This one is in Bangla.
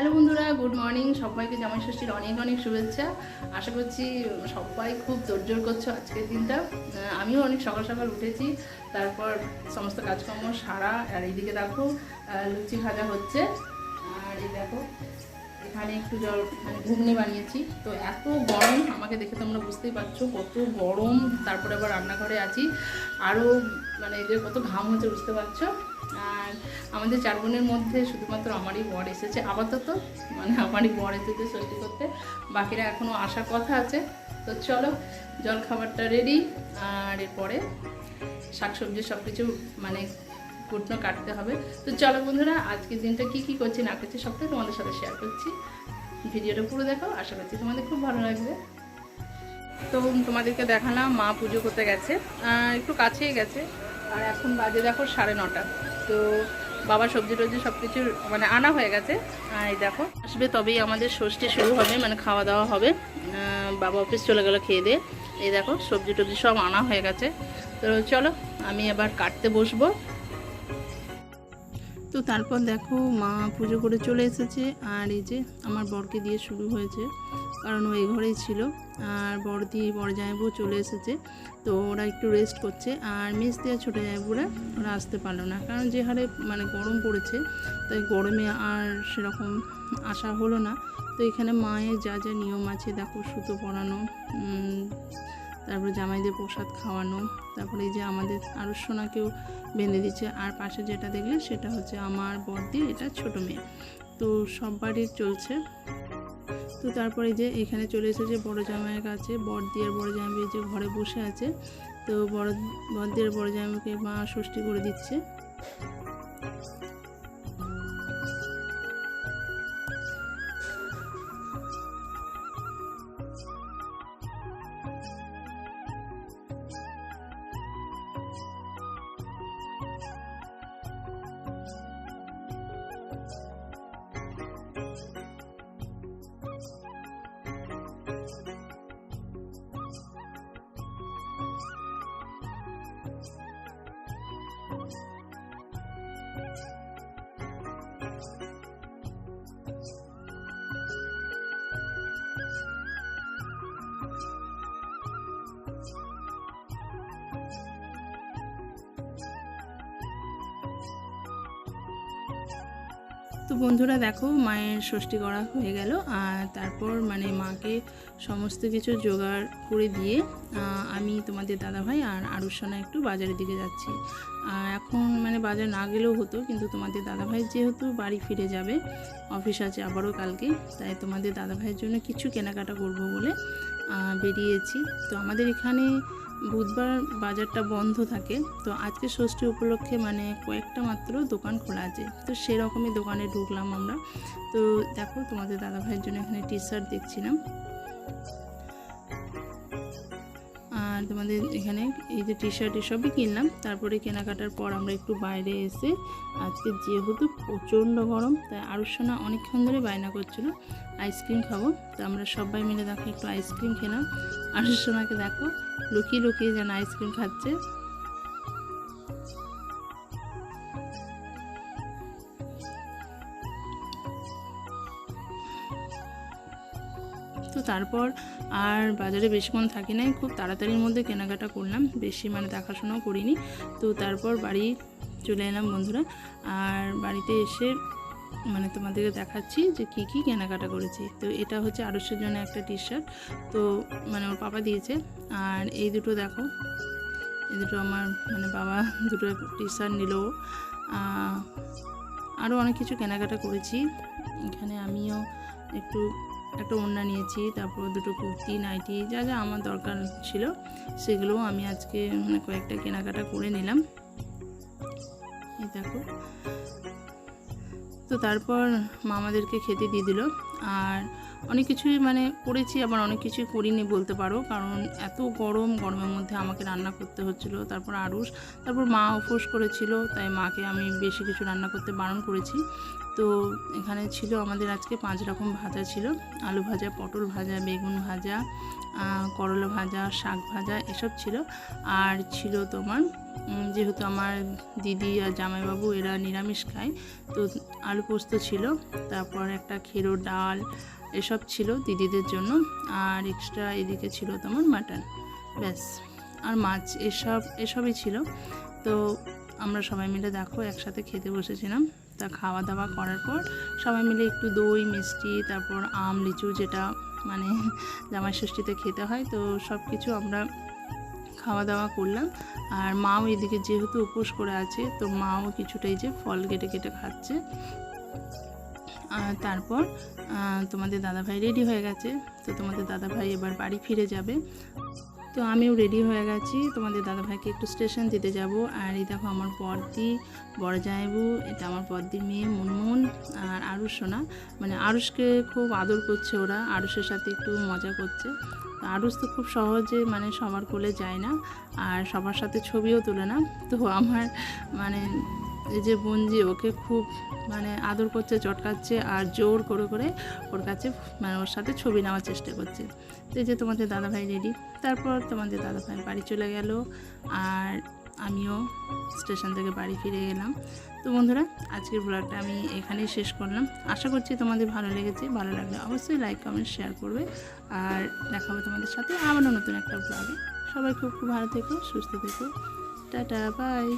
হ্যালো বন্ধুরা, গুড মর্নিং। সবাইকে জামাই ষষ্ঠীর অনেক অনেক শুভেচ্ছা। আশা করছি সবাই খুব তোরজোর করছ আজকের দিনটা। আমিও অনেক সকাল সকাল উঠেছি। তারপর সমস্ত কাজকর্ম সারা, আর এইদিকে দেখো লুচি ভাজা হচ্ছে। আর এই দেখো এখানে একটু জল মানে ঘুগনি বানিয়েছি। তো এত গরম, আমাকে দেখে তোমরা বুঝতেই পারছ, কত গরম। তারপরে আবার রান্নাঘরে আছি। আরও মানে এদের কত ঘাম হচ্ছে বুঝতে পারছ? আর আমাদের চার বোনের মধ্যে শুধুমাত্র আমারই বর এসেছে, আপাতত। মানে আমারই বর এসেছে সত্যি করতে। বাকিরা এখনও আসার কথা আছে। তো চলো জল খাবারটা রেডি আর এরপরে শাকসবজি সব কিছু মানে কুটনো কাটতে হবে। তো চলো বন্ধুরা, আজকের দিনটা কি কি করছি না করছি সবটাই তোমাদের সাথে শেয়ার করছি। ভিডিওটা পুরো দেখো, আশা করছি তোমাদের খুব ভালো লাগবে। তো তোমাদেরকে দেখালাম, মা পুজো করতে গেছে একটু কাছেই গেছে। আর এখন বাজে দেখো সাড়ে নটা। তো বাবা সবজি টবজি সব কিছু মানে আনা হয়ে গেছে। এই দেখো, আসবে তবেই আমাদের ষষ্ঠী শুরু হবে মানে খাওয়া দাওয়া হবে। বাবা অফিস চলে গেলো খেয়ে দিয়ে। এই দেখো, সবজি টবজি সব আনা হয়ে গেছে। তো চলো, আমি এবার কাটতে বসবো। তো তারপর দেখো মা পুজো করে চলে এসেছে, আর এই যে আমার বরকে দিয়ে শুরু হয়েছে, কারণ ও এই ঘরেই ছিল, আর বর দিয়ে বর জামাইবু চলে এসেছে, তো ওরা একটু রেস্ট করছে, আর মেস দিয়ে ছোটো জামাইবুরা ওরা আসতে পারল না, কারণ যে হারে মানে গরম পড়েছে, তাই গরমে আর সেরকম আসা হলো না, তো এখানে মায়ের যা যা নিয়ম আছে, দেখো সুতো পরানো তারপরে জামাইদের প্রসাদ খাওয়ানো, তারপরে এই যে আমাদের আরও সোনাকেও বেঁধে দিচ্ছে। আর পাশে যেটা দেখলে সেটা হচ্ছে আমার বড়দির এটা ছোট মেয়ে। তো সব বাড়ির চলছে। তো তারপরে যে এখানে চলে এসেছে বড় জামাইয়ের কাছে। বড়দি আর বড় জামাই যে ঘরে বসে আছে। তো বড় বড়দি আর বড় জামাইকে মা ষষ্ঠী করে দিচ্ছে। তো বন্ধুরা দেখো, মায়ের ষষ্ঠী করা হয়ে গেল, আর তারপর মানে মাকে সমস্ত কিছু জোগাড় করে দিয়ে আমি তোমাদের দাদাভাই আর আরুষনা একটু বাজারের দিকে যাচ্ছি। আর এখন মানে বাজার না গেলেও হতো, কিন্তু তোমাদের দাদাভাই যেহেতু বাড়ি ফিরে যাবে, অফিস আছে আবারও কালকে, তাই তোমাদের দাদাভাইয়ের জন্য কিছু কেনাকাটা করব বলে বেরিয়েছি। তো আমাদের এখানে বুধবার বাজারটা বন্ধ থাকে, তো আজকে ষষ্ঠী উপলক্ষে মানে কয়েকটা মাত্র দোকান খোলা আছে। তো সেরকমই দোকানে ঢুকলাম আমরা। তো দেখো তোমাদের দাদা ভাইয়ের জন্য এখানে টি শার্ট দেখছিলাম। আর তোমাদের এখানে এই যে টি শার্ট এসবই কিনলাম। তারপরে কেনাকাটার পর আমরা একটু বাইরে এসে আজকে যেহেতু প্রচণ্ড গরম, তাই আরও সোনা অনেকক্ষণ ধরে বায়না করছিল, আইসক্রিম খাব। তো আমরা সবাই মিলে দেখো একটু আইসক্রিম খেলাম। আরও সোনাকে দেখো, লুকিয়ে লুকিয়ে যেন আইসক্রিম খাচ্ছে। তারপর আর বাজারে বেশিক্ষণ থাকি নাই, খুব তাড়াতাড়ির মধ্যে কেনাকাটা করলাম। বেশি মানে দেখাশোনাও করিনি। তো তারপর বাড়ি চলে এলাম বন্ধুরা। আর বাড়িতে এসে মানে তোমাদেরকে দেখাচ্ছি যে কি কি কেনাকাটা করেছি। তো এটা হচ্ছে আড়শের জন্য একটা টি শার্ট তো মানে ওর পাপা দিয়েছে। আর এই দুটো দেখো, এই দুটো আমার মানে বাবা দুটো টি শার্ট নিল আরও অনেক কিছু কেনাকাটা করেছি। এখানে আমিও একটু একটা ওড়না নিয়েছি, তারপর দুটো কুর্তি, নাইটি, যা যা আমার দরকার ছিল, সেগুলোও আমি আজকে মানে কয়েকটা কেনাকাটা করে নিলাম। এই দেখো। তো তারপর মামাদেরকে খেতে দিয়ে দিল। আর অনেক কিছুই মানে করেছি, আবার অনেক কিছুই করিনি বলতে পারো, কারণ এত গরম, গরমের মধ্যে আমাকে রান্না করতে হচ্ছিল, তারপর আরুষ, তারপর মা উপোস করেছিল, তাই মাকে আমি বেশি কিছু রান্না করতে বারণ করেছি। তো এখানে ছিল আমাদের আজকে পাঁচ রকম ভাজা ছিল। আলু ভাজা, পটল ভাজা, বেগুন ভাজা করলা ভাজা, শাক ভাজা, এসব ছিল। আর ছিল তোমার যেহেতু আমার দিদি আর জামাইবাবু এরা নিরামিষ খায়, তো আলু পোস্ত ছিল। তারপর একটা খেরো ডাল, এসব ছিল দিদিদের জন্য। আর এক্সট্রা এদিকে ছিল তোমার মাটন ব্যাস। আর মাছ, এসব, এসবই ছিল। তো আমরা সবাই মিলে দেখো, একসাথে খেতে বসেছিলাম। তা খাওয়া দাওয়া করার পর সবাই মিলে একটু দই, মিষ্টি, তারপর আম, লিচু যেটা মানে জামাই ষষ্ঠীতে খেতে হয়। তো সব কিছু আমরা খাওয়া দাওয়া করলাম। আর মাও এদিকে যেহেতু উপোস করে আছে, তো মাও কিছুটাই যে ফল কেটে কেটে খাচ্ছে। তারপর তোমাদের দাদাভাই রেডি হয়ে গেছে। তো তোমাদের দাদাভাই এবার বাড়ি ফিরে যাবে। তো আমিও রেডি হয়ে গেছি। তোমাদের দাদাভাইকে একটু স্টেশন দিতে যাব। আর এই দেখো আমার বর্দি বড় জায়বু এটা আমার বর্দির মেয়ে মুনমুন আর আরুষ সোনা। মানে আরুষকে খুব আদর করছে ওরা, আরুষের সাথে একটু মজা করছে। আরুষ তো খুব সহজে মানে সবার কোলে যায় না, আর সবার সাথে ছবিও তোলে না। তো আমার মানে এই যে বঞ্জি ওকে খুব মানে আদর করছে, চটকাচ্ছে আর জোর করে করে ওর কাছে মানে ওর সাথে ছবি নেওয়ার চেষ্টা করছে। এই যে তোমাদের দাদাভাই রেডি তারপর তোমাদের দাদাভাই বাড়ি চলে গেল আর আমিও স্টেশন থেকে বাড়ি ফিরে গেলাম তো বন্ধুরা, আজকের ব্লগটা আমি এখানেই শেষ করলাম। আশা করছি তোমাদের ভালো লেগেছে। ভালো লাগলে অবশ্যই লাইক কমেন্ট শেয়ার করবে। আর দেখা হবে তোমাদের সাথে আবারও নতুন একটা ব্লগে সবাই খুব খুব ভালো থেকো, সুস্থ থেকো। Tata bye